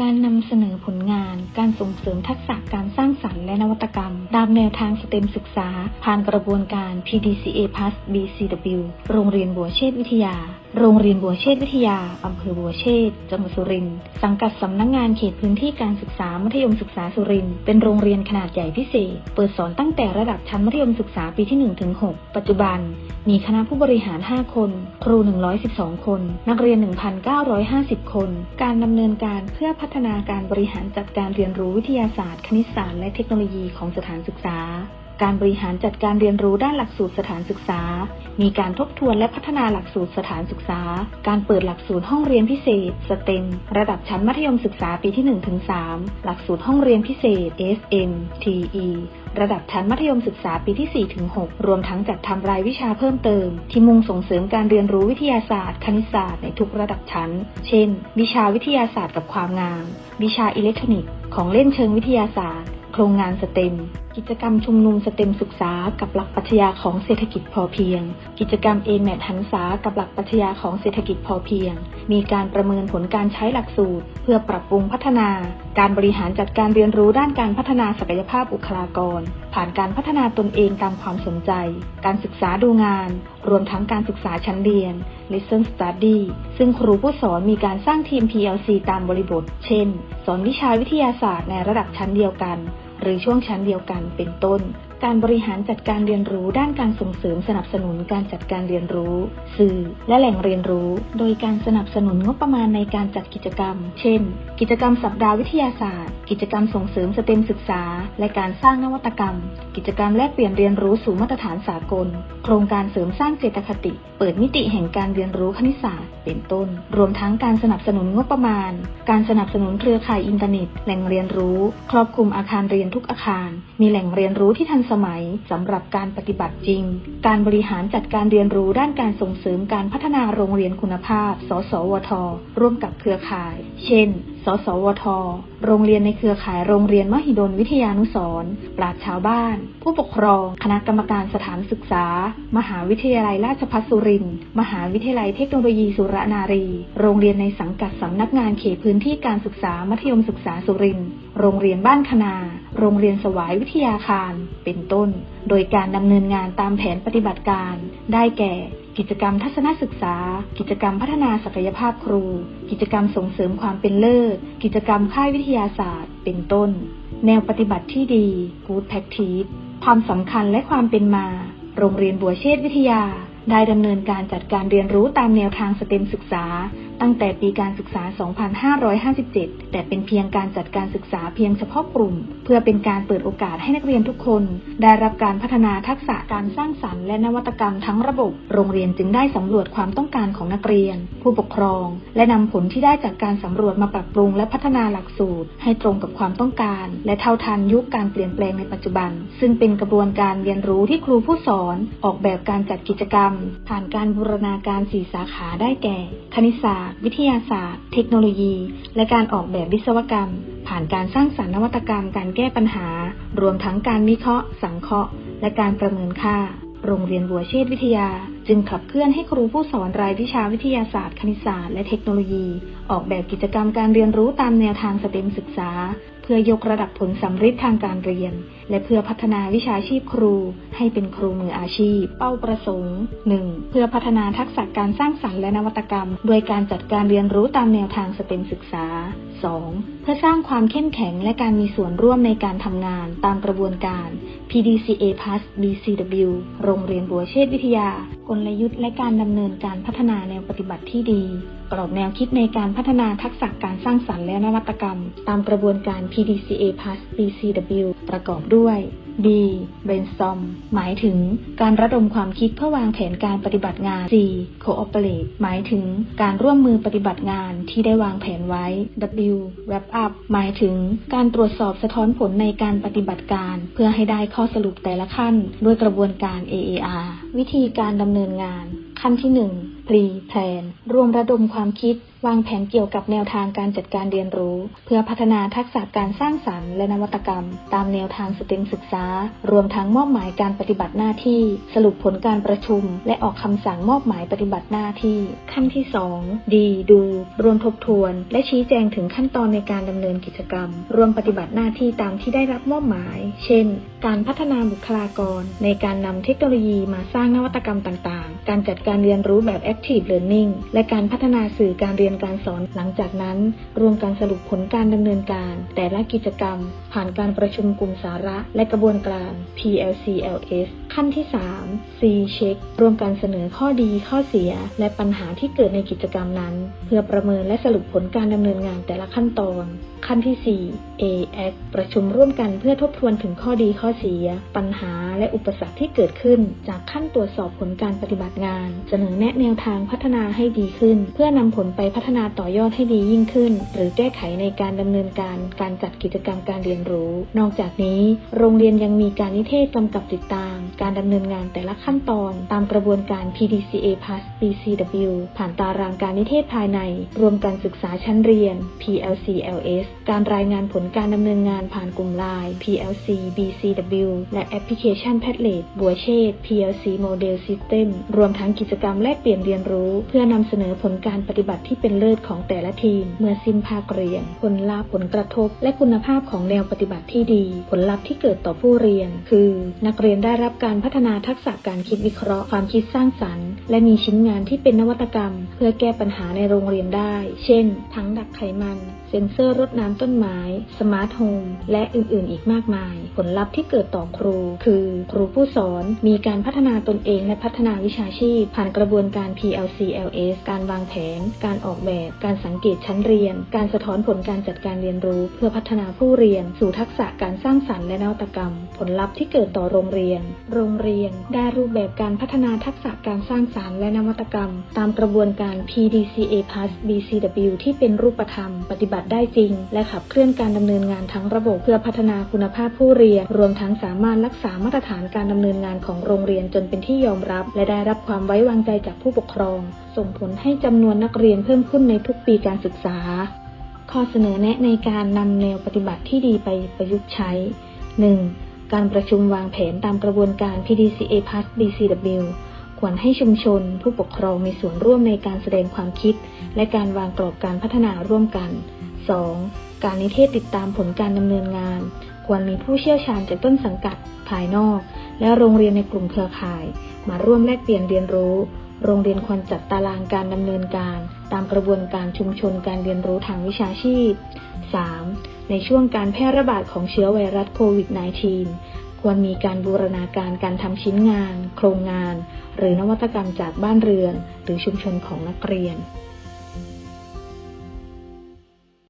การนำเสนอผลงาน การส่งเสริมทักษะการสร้างสรรค์และนวัตกรรม ตามแนวทางสเต็มศึกษา ผ่านกระบวนการ PDCA Plus BCW โรงเรียนบัวเชษวิทยา โรงเรียนบัวเชษวิทยา อำเภอบัวเชษจังหวัดสุรินทร์ สังกัดสำนักงงานเขตพื้นที่การศึกษามัธยมศึกษาสุรินทร์ เป็นโรงเรียนขนาดใหญ่พิเศษ เปิดสอนตั้งแต่ระดับชั้นมัธยมศึกษาปีที่1ถึง6ปัจจุบัน มีคณะผู้บริหาร 5 คน ครู 112 คน นักเรียน 1,950 คน การดำเนินการเพื่อพัฒนาการบริหารจัดการเรียนรู้วิทยาศาสตร์ คณิตศาสตร์ และเทคโนโลยีของสถานศึกษา การบริหารจัดการเรียนรู้ด้านหลักสูตรสถานศึกษา มีการทบทวนและพัฒนาหลักสูตรสถานศึกษา การเปิดหลักสูตรห้องเรียนพิเศษ STEM ระดับชั้นมัธยมศึกษาปีที่ 1-3 หลักสูตรห้องเรียนพิเศษ SM TE ระดับชั้นมัธยมศึกษาปีที่ 4-6 รวมทั้งจัดทำรายวิชาเพิ่มเติม ที่มุ่งส่งเสริมการเรียนรู้วิทยาศาสตร์ คณิตศาสตร์ในทุกระดับชั้น เช่น วิชาวิทยาศาสตร์กับความงาม วิชาอิเล็กทรอนิกส์ ของเล่นเชิงวิทยาศาสตร์ โครงงานสเต็ม กิจกรรมชุมนุมสเต็มศึกษากับหลักปรัชญาของเศรษฐกิจพอเพียง กิจกรรม a m a t หันษากับหลักปรัชญาของเศรษฐกิจพอเพียง มีการประเมินผลการใช้หลักสูตร เพื่อปรับปรุงพัฒนา การบริหารจัดการเรียนรู้ด้านการพัฒนาศักยภาพบุคลากร ผ่านการพัฒนาตนเองตามความสนใจ การศึกษาดูงาน รวมทั้งการศึกษาชั้นเรียน Lesson Study ซึ่งครูผู้สอนมีการสร้างทีม PLC ตามบริบท เช่น สอนวิชาวิทยาศาสตร์ในระดับชั้นเดียวกัน รือช่วงชั้นเดียวกันเป็นต้น การบริหารจัดการเรียนรู้ด้านการส่งเสริมสนับสนุนการจัดการเรียนรู้ สื่อ และแหล่งเรียนรู้ โดยการสนับสนุนงบประมาณในการจัดกิจกรรม เช่น กิจกรรมสัปดาห์วิทยาศาสตร์ กิจกรรมส่งเสริมสเต็มศึกษา และการสร้างนวัตกรรม กิจกรรมแลกเปลี่ยนเรียนรู้สู่มาตรฐานสากล โครงการเสริมสร้างเจตคติ เปิดมิติแห่งการเรียนรู้คณิตศาสตร์ เป็นต้น รวมทั้งการสนับสนุนงบประมาณ การสนับสนุนเครือข่ายอินเทอร์เน็ต แหล่งเรียนรู้ ครอบคลุมอาคารเรียนทุกอาคาร มีแหล่งเรียนรู้ที่ทันสมัยสำหรับการปฏิบัติจริง การบริหารจัดการเรียนรู้ด้านการส่งเสริมการพัฒนาโรงเรียนคุณภาพ สสวท ร่วมกับเครือข่าย เช่น สสวท โรงเรียนในเครือข่ายโรงเรียนมหิดลวิทยานุสรปราชชาวบ้าน ผู้ปกครอง คณะกรรมการสถานศึกษา มหาวิทยาลัยราชภัฏสุรินทร์ มหาวิทยาลัยเทคโนโลยีสุรนารี โรงเรียนในสังกัดสำนักงานเขตพื้นที่การศึกษามัธยมศึกษาสุรินทร์ โรงเรียนบ้านคณา โรงเรียนสวายวิทยาคาร เป็นต้น โดยการดำเนินงานตามแผนปฏิบัติการ ได้แก่ กิจกรรมทัศนศึกษา กิจกรรมพัฒนาศักยภาพครู กิจกรรมส่งเสริมความเป็นเลิศ กิจกรรมค่ายวิทยาศาสตร์ เป็นต้น แนวปฏิบัติที่ดี Good Practice ความสำคัญและความเป็นมา โรงเรียนบัวเชษวิทยา ได้ดำเนินการจัดการเรียนรู้ตามแนวทางสเต็มศึกษาตั้งแต่ปีการศึกษา 2557 แต่เป็นเพียงการจัดการศึกษาเพียงเฉพาะกลุ่ม เพื่อเป็นการเปิดโอกาสให้นักเรียนทุกคน ได้รับการพัฒนาทักษะการสร้างสรรค์และนวัตกรรมทั้งระบบ โรงเรียนจึงได้สำรวจความต้องการของนักเรียน ผู้ปกครอง และนำผลที่ได้จากการสำรวจมาปรับปรุงและพัฒนาหลักสูตร ให้ตรงกับความต้องการ และเท่าทันยุคการเปลี่ยนแปลงในปัจจุบัน ซึ่งเป็นกระบวนการเรียนรู้ที่ครูผู้สอน ออกแบบการจัดกิจกรรม ผ่านการบูรณาการสี่สาขาได้แก่ คณิตศาสตร์วิทยาศาสตร์ เทคโนโลยี และการออกแบบวิศวกรรม ผ่านการสร้างสรรค์นวัตกรรม การแก้ปัญหา รวมทั้งการวิเคราะห์ สังเคราะห์ และการประเมินค่า โรงเรียนบัวเชษวิทยา จึงขับเคลื่อนให้ครูผู้สอนรายวิชาวิทยาศาสตร์ คณิตศาสตร์ และเทคโนโลยี ออกแบบกิจกรรมการเรียนรู้ตามแนวทางสเต็มศึกษา เพื่อยกระดับผลสำเร็จทางการเรียน และเพื่อพัฒนาวิชาชีพครู ให้เป็นครูมืออาชีพ เป้าประสงค์ 1. เพื่อพัฒนาทักษะการสร้างสรรค์และนวัตกรรม โดยการจัดการเรียนรู้ตามแนวทางสเต็มศึกษา 2. เพื่อสร้างความเข้มแข็งและการมีส่วนร่วมในการทำงานตามกระบวนการ PDCA Plus BCW โรงเรียนบัวเชษวิทยา กลยุทธ์และการดำเนินการพัฒนาแนวปฏิบัติที่ดีกรอบแนวคิดในการพัฒนาทักษะการสร้างสรรค์และนวัตกรรม ตามกระบวนการ PDCA Plus BCW ประกอบด้วย B brainstorm หมายถึงการระดมความคิดเพื่อวางแผนการปฏิบัติงาน C cooperate หมายถึงการร่วมมือปฏิบัติงานที่ได้วางแผนไว้ W wrap up หมายถึงการตรวจสอบสะท้อนผลในการปฏิบัติการ เพื่อให้ได้ข้อสรุปแต่ละขั้น ด้วยกระบวนการ AAR วิธีการดำเนินงาน ขั้นที่ 1 pre plan รวมระดมความคิด วางแผนเกี่ยวกับแนวทางการจัดการเรียนรู้ เพื่อพัฒนาทักษะการสร้างสรรค์และนวัตกรรม ตามแนวทางสเต็มศึกษา รวมทั้งมอบหมายการปฏิบัติหน้าที่ สรุปผลการประชุม และออกคำสั่งมอบหมายปฏิบัติหน้าที่ ขั้นที่ 2 ดี ดู รวมทบทวน และชี้แจงถึงขั้นตอนในการดำเนินกิจกรรม รวมปฏิบัติหน้าที่ตามที่ได้รับมอบหมาย เช่น การพัฒนาบุคลากร ในการนำเทคโนโลยีมาสร้างนวัตกรรมต่าง ๆ การจัดการเรียนรู้แบบ Active Learning และการพัฒนาสื่อการเรียนการสอนหลังจากนั้นรวมการสรุปผลการดำเนินการ แต่ละกิจกรรม ผ่านการประชุมกลุ่มสาระ และกระบวนการ PLCLS ขั้นที่ 3 C Check รวมการเสนอข้อดีข้อเสีย และปัญหาที่เกิดในกิจกรรมนั้น เพื่อประเมินและสรุปผลการดำเนินงานแต่ละขั้นตอน ขั้นที่ 4 A Act ประชุมร่วมกันเพื่อทบทวนถึงข้อดีข้อเสีย ปัญหาและอุปสรรคที่เกิดขึ้น จากขั้นตรวจสอบผลการปฏิบัติงาน เสนอแนะแนวทางพัฒนาให้ดีขึ้น เพื่อนำผลไปพัฒฒนาต่อยอดให้ดียิ่งขึ้น หรือแก้ไขในการดำเนินการการจัดกิจกรรมการเรียนรู้ นอกจากนี้ โรงเรียนยังมีการนิเทศกำกับติดตาม การดำเนินงานแต่ละขั้นตอน ตามกระบวนการ PDCA Plus BCW ผ่านตารางการนิเทศภายใน รวมการศึกษาชั้นเรียน PLCLS การรายงานผลการดำเนินงานผ่านกลุ่มไลน์ PLC BCW และแอปพลิเคชัน Padlet บัวเชษ PLC Model System รวมทั้งกิจกรรมแลกเปลี่ยนเรียนรู้ เพื่อนำเสนอผลการปฏิบัติที่เป็นเลิศของแต่ละทีม เมื่อสิ้นภาคเรียน ผลลัพธ์ผลกระทบ และคุณภาพของแนวปฏิบัติที่ดี ผลลัพธ์ที่เกิดต่อผู้เรียน คือ นักเรียนได้รับการพัฒนาทักษะการคิดวิเคราะห์ ความคิดสร้างสรรค์ และมีชิ้นงานที่เป็นนวัตกรรม เพื่อแก้ปัญหาในโรงเรียนได้ เช่น ทั้งดักไขมันเซ็นเซอร์รดน้ำต้นไม้ สมาร์ทโฮม และอื่นๆ อีกมากมาย ผลลัพธ์ที่เกิดต่อครู คือครูผู้สอนมีการพัฒนาตนเองและพัฒนาวิชาชีพ ผ่านกระบวนการ PLCLS การวางแผน การออกแบบ การสังเกตชั้นเรียน การสะท้อนผลการจัดการเรียนรู้ เพื่อพัฒนาผู้เรียน สู่ทักษะการสร้างสรรค์และนวัตกรรม ผลลัพธ์ที่เกิดต่อโรงเรียน โรงเรียน ได้รูปแบบการพัฒนาทักษะการสร้างสรรค์และนวัตกรรม ตามกระบวนการ PDCA Plus BCW ที่เป็นรูปธรรมปฏิบัติได้จริง และขับเคลื่อนการดำเนินงานทั้งระบบเพื่อพัฒนาคุณภาพผู้เรียน รวมทั้งสามารถรักษามาตรฐานการดำเนินงานของโรงเรียนจนเป็นที่ยอมรับ และได้รับความไว้วางใจจากผู้ปกครอง ส่งผลให้จำนวนนักเรียนเพิ่มขึ้นในทุกปีการศึกษา ข้อเสนอแนะในการนำแนวปฏิบัติที่ดีไปประยุกต์ใช้ 1. การประชุมวางแผนตามกระบวนการ PDCA Plus BCW ควรให้ชุมชน ผู้ปกครองมีส่วนร่วมในการแสดงความคิด และการวางกรอบการพัฒนาร่วมกัน 2. การนิเทศติดตามผลการดำเนินงาน ควรมีผู้เชี่ยวชาญจากต้นสังกัด ภายนอก และโรงเรียนในกลุ่มเครือข่าย มาร่วมแลกเปลี่ยนเรียนรู้ โรงเรียนควรจัดตารางการดำเนินการ ตามกระบวนการชุมชนการเรียนรู้ทางวิชาชีพ 3. ในช่วงการแพร่ระบาดของเชื้อไวรัสโควิด -19 ควรมีการบูรณาการการทำชิ้นงาน โครงงาน หรือนวัตกรรมจากบ้านเรือน หรือชุมชนของนักเรียน